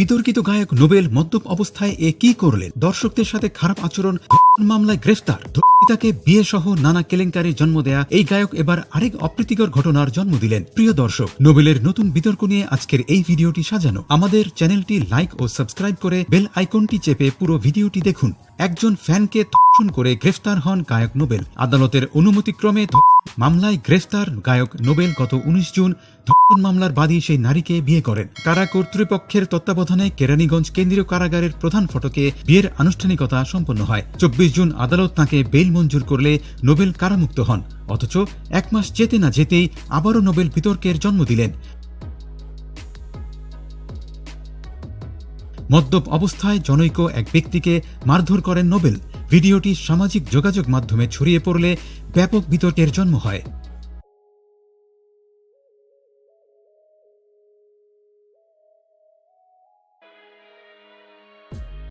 বিতর্কিত গায়ক নোবেল মদ্যপ অবস্থায় এ কি করলেন? দর্শকদের সাথে খারাপ আচরণ মামলায় গ্রেফতার। পিতাকে বিয়ে সহ নানা কেলেঙ্কারি জন্ম দেয়া এই গায়ক এবার আরেক অপ্রীতিকর ঘটনার জন্ম দিলেন। প্রিয় দর্শক, নোবেলের নতুন বিতর্ক নিয়ে আজকের এই ভিডিওটি সাজানো। আমাদের চ্যানেলটি লাইক ও সাবস্ক্রাইব করে বেল আইকনটি চেপে পুরো ভিডিওটি দেখুন। একজন ফ্যানকে ধর্ষণ করে গ্রেফতার হন গায়ক নোবেল। আদালতের অনুমতিক্রমে মামলায় গ্রেফতার গায়ক নোবেল গত উনিশ জুন। ধর্ষণ মামলার বাদী সেই নারীকে বিয়ে করেন। কারা কর্তৃপক্ষের তত্ত্বাবধানে কেরানীগঞ্জ কেন্দ্রীয় কারাগারের প্রধান ফটকে বিয়ের আনুষ্ঠানিকতা সম্পন্ন হয়। চব্বিশ জুন আদালত তাঁকে বেল মঞ্জুর করলে নোবেল কারামুক্ত হন। অথচ এক মাস যেতে না যেতেই আবারও নোবেল বিতর্কের জন্ম দিলেন। মদ্যপ অবস্থায় জনৈক এক ব্যক্তিকে মারধর করেন নোবেল। ভিডিওটি সামাজিক যোগাযোগ মাধ্যমে ছড়িয়ে পড়লে ব্যাপক বিতর্কের জন্ম হয়।